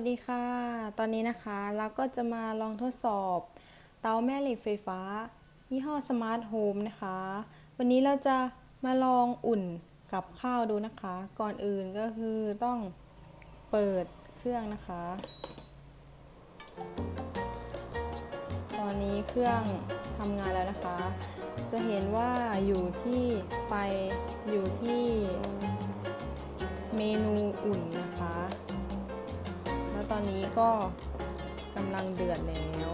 วัสดีค่ะ ตอนนี้นะคะเราก็จะมาลองทดสอบเตาแม่เหล็กไฟฟ้า ยี่ห้อสมาร์ทโฮมนะคะ วันนี้เราจะมาลองอุ่นกับข้าวดูนะคะ ก่อนอื่นก็คือต้องเปิดเครื่องนะคะ ตอนนี้เครื่องทำงานแล้วนะคะ จะเห็นว่าอยู่ที่ไฟอยู่ที่ อนนี้ก็กำลังเดือดแล้ว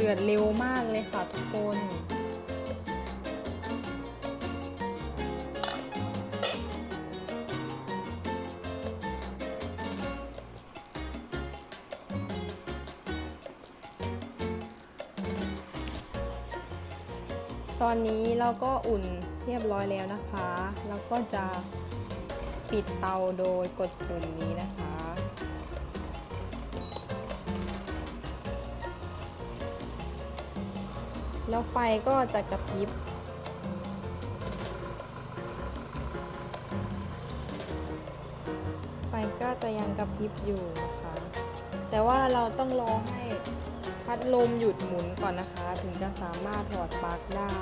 เดือดเร็วมากเลยค่ะทุกคน ตอนนี้เราก็อุ่นเรียบร้อยแล้วนะคะ แล้วก็จะปิดเตาโดยกดปุ่มนี้นะคะ แล้วไฟก็จะกระพริบ ไฟก็จะยังกระพริบอยู่นะคะ แต่ว่าเราต้องรอให้พัดลมหยุดหมุนก่อนนะคะ ถึงจะสามารถถอดปลั๊กได้